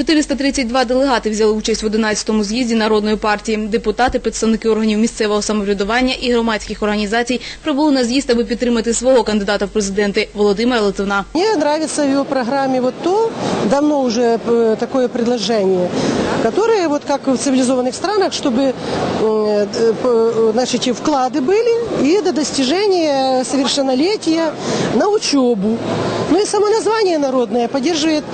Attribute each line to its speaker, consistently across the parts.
Speaker 1: 432 делегати взяли участь в 11-му з'їзді Народної партії. Депутати, представники органів місцевого самоврядування і громадських організацій прибули на з'їзд, аби підтримати свого кандидата в президенти Володимира Литвина.
Speaker 2: Мне нравится в его программе вот то, давно уже э, такое предложение, которое вот как в цивилизованных странах, чтобы э, э, п- значит, и вклады были и до достижения совершеннолетия на учебу. Ну и само название народное поддерживает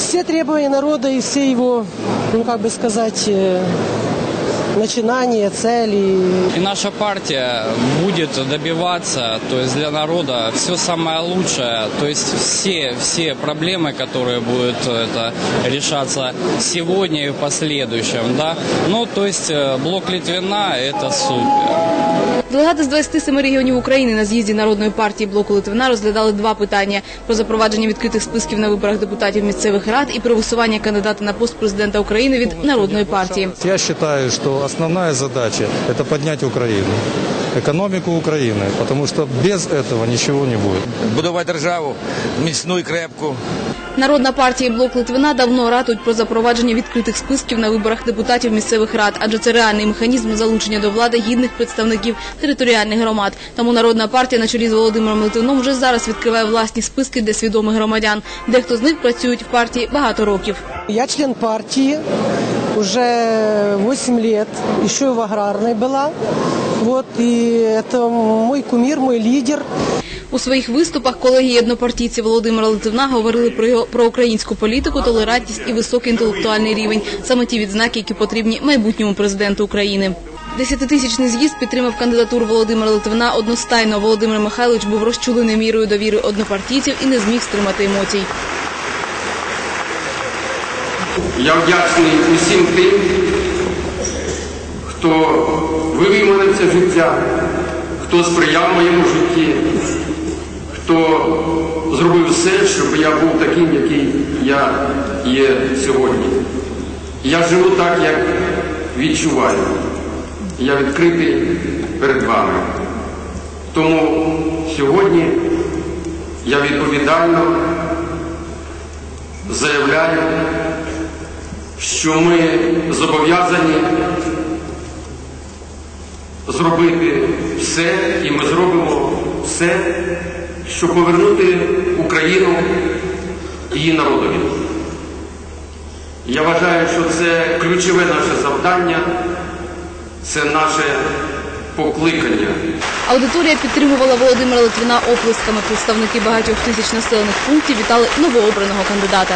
Speaker 2: все требования народа и все его, ну как бы сказать, э, начинания, цели.
Speaker 3: И наша партия будет добиваться, то есть для народа все самое лучшее, то есть все, все проблемы, которые будут это, решаться сегодня и в последующем, да. Ну, то есть э, блок Литвина это супер.
Speaker 1: Делегати з 27 регіонів України на з'їзді Народної партії блоку Литвина розглядали два питання – про запровадження відкритих списків на виборах депутатів місцевих рад і про висування кандидата на пост президента України від Народної партії.
Speaker 4: Я вважаю, що основна задача – це підняти Украину, экономику Украины, потому что без этого ничего не будет.
Speaker 5: будувати державу міцну і крепку.
Speaker 1: Народна партія і блок Литвина давно ратують про запровадження відкритих списків на виборах депутатів місцевих рад, адже це реальний механізм залучення до влади гідних представників територіальних громад. Тому Народна партія на чолі з Володимиром Литвином вже зараз відкриває власні списки для свідомих громадян. Дехто з них працюють в партії багато років.
Speaker 2: Я член партии уже 8 лет, еще и в аграрной была. Вот, и это мой кумир, мой лидер.
Speaker 1: У своїх виступах колеги однопартійці Володимира Литвина говорили про його про українську політику, толерантність і високий інтелектуальний рівень саме ті відзнаки, які потрібні майбутньому президенту України. Десятитисячний з'їзд підтримав кандидатуру Володимира Литвина одностайно. Володимир Михайлович був розчулений мірою довіри однопартійців і не зміг стримати емоцій.
Speaker 6: Я вдячний усім тим, хто вивів мене в це життя, хто сприяв моєму житті, хто зробив все, щоб я був таким, який я є сьогодні. Я живу так, як відчуваю. Я відкритий перед вами. Тому сьогодні я відповідально заявляю, що ми зобов'язані зробити все, і ми зробимо все, щоб повернути Україну її народові. Я вважаю, що це ключове наше завдання, це наше покликання.
Speaker 1: Аудиторія підтримувала Володимира Литвина оплесками. Представники багатьох тисяч населених пунктів вітали новообраного кандидата.